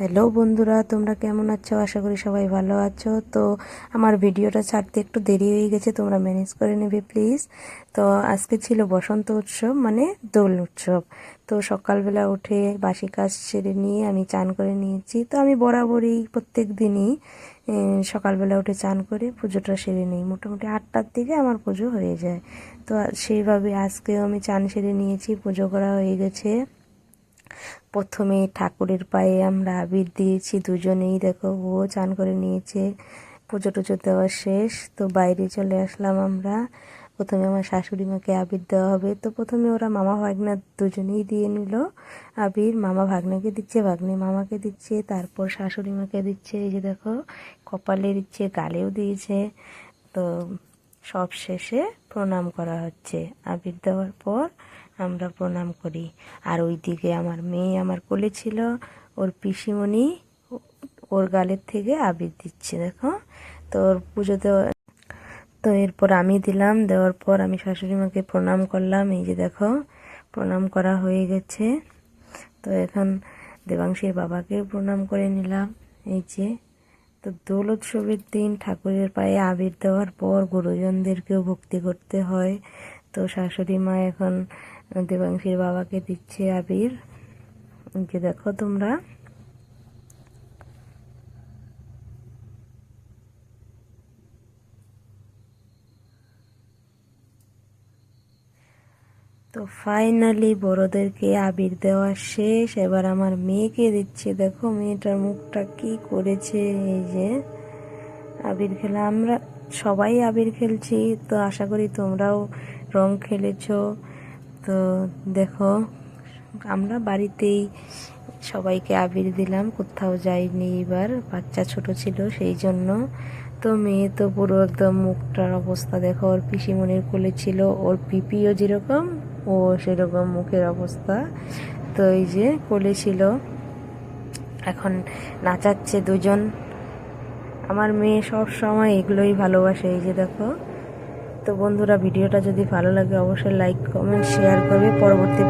Hello বন্ধুরা, তোমরা কেমন আছো? আশা করি সবাই ভালো আছো। তো আমার ভিডিওটা ছাড়তে একটু দেরি হয়ে গেছে, তোমরা ম্যানেজ করে নেবে প্লিজ তো আজকে ছিল বসন্ত উৎসব মানে দোল উৎসব। তো সকালবেলা উঠে বাসি কাজ সেরে নিয়ে আমি চান করে নিয়েছি। তো আমি বরাবরই প্রত্যেক দিনই সকালবেলা উঠে চান করে পুজোটা সেরে নিই। মোটামুটি আটটার দিকে আমার পুজো হয়ে যায়। তো সেইভাবে আজকেও আমি চান সেরে নিয়েছি, পুজো করা হয়ে গেছে। প্রথমে ঠাকুরের পায়ে আমরা আবির দিয়েছি, দুজনেই দেখো, ও চান করে নিয়েছে। পুজো টুজো দেওয়া শেষ, তো বাইরে চলে আসলাম আমরা। প্রথমে আমার শাশুড়ি মাকে আবির দেওয়া হবে, তো প্রথমে ওরা মামা ভাগনা দুজনেই দিয়ে নিল আবির। মামা ভাগ্নাকে দিচ্ছে, ভাগ্নে মামাকে দিচ্ছে, তারপর শাশুড়ি মাকে দিচ্ছে, এই যে দেখো, কপালে দিচ্ছে, গালেও দিয়েছে। তো সব শেষে প্রণাম করা হচ্ছে। আবির দেওয়ার পর আমরা প্রণাম করি। আর ওইদিকে আমার মেয়ে আমার কোলে ছিল। ওর পিসিমণি ওর গালের থেকে আবির দিচ্ছে, দেখো। তো ওর পুজো দেওয়া তো এরপর আমি দিলাম। দেওয়ার পর আমি শাশুড়ি মাকে প্রণাম করলাম। এই যে দেখো, প্রণাম করা হয়ে গেছে। তো এখন দেবাংশীর বাবাকে প্রণাম করে নিলাম। এই যে তো দোল উৎসবের দিন ঠাকুরের পায়ে আবির দেওয়ার পর গুরুজনদেরকেও ভক্তি করতে হয়। তো শাশুড়ি মা এখন দেবাংশীর বাবাকে দিচ্ছে আবির। যে দেখো তোমরা তো ফাইনালি বড়োদেরকে আবির দেওয়া শেষ। এবার আমার মেয়েকে দিচ্ছে। দেখো মেয়েটার মুখটা কি করেছে, এই যে আবির খেলা। আমরা সবাই আবির খেলছি, তো আশা করি তোমরাও রং খেলেছো। তো দেখো, আমরা বাড়িতেই সবাইকে আবির দিলাম, কোথাও যাইনি এবার। বাচ্চা ছোট ছিল সেই জন্য। তো মেয়ে তো পুরো একদম মুখটার অবস্থা দেখো, ওর পিসিমনির কোলে ছিল, ওর পিপিও যেরকম ও সেরকম মুখের অবস্থা। তো এই যে কোলে ছিল। এখন নাচাচ্ছে দুজন। আমার মেয়ে সব সময় এগুলোই ভালোবাসে, এই যে দেখো। তো বন্ধুরা, ভিডিওটা যদি ভালো লাগে, অবশ্যই লাইক কমেন্ট শেয়ার করবে। পরবর্তী